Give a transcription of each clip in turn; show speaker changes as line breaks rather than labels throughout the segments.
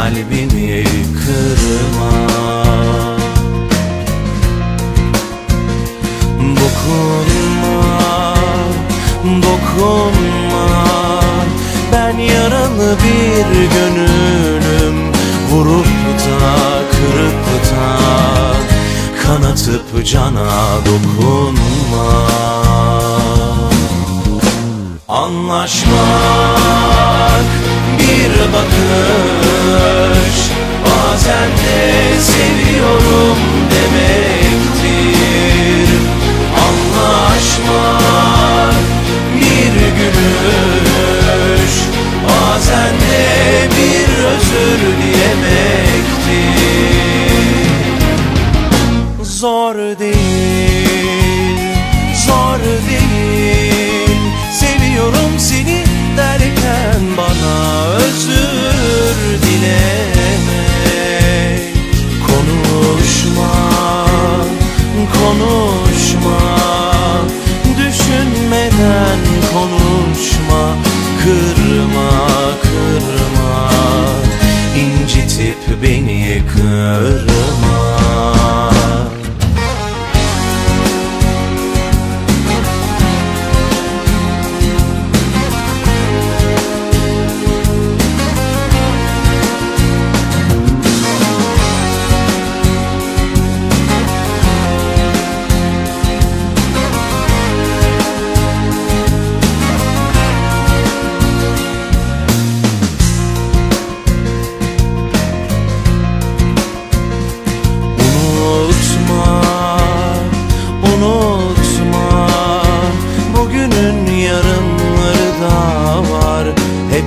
kalbimi kırma. Dokunma Dokunma. Ben yaralı bir gönülüm. Vurup da kırıp da Kanatıp cana dokunma. Anlaşmak bir bakış. Bazen de seviyorum demektir. Anlaşmak bir gülüş. Bazen de bir özür dilemektir Zor değil,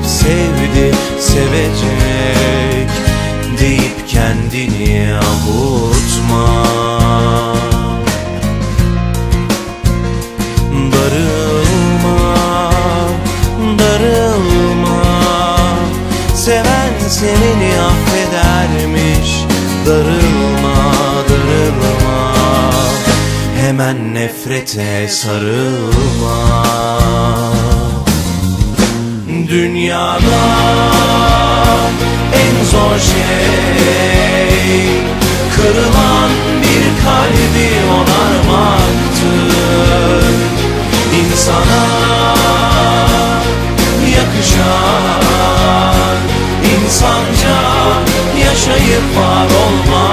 sevdi, sevecek Deyip kendini avutma. Darılma, darılma. Seven seveni affedermiş. Darılma, darılma. Hemen nefrete sarılma Dünyada en zor şey. Kırılan bir kalbi onarmaktır İnsana yakışan insanca yaşayıp var olmaktır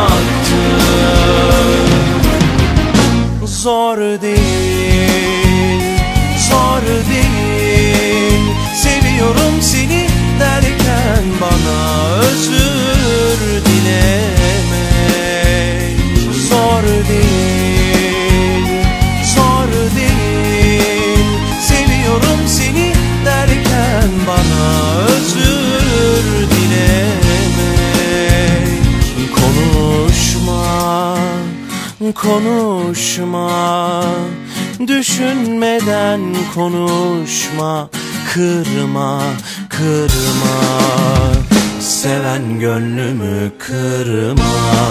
konuşma Düşünmeden konuşma Kırma, kırma. Seven gönlümü kırma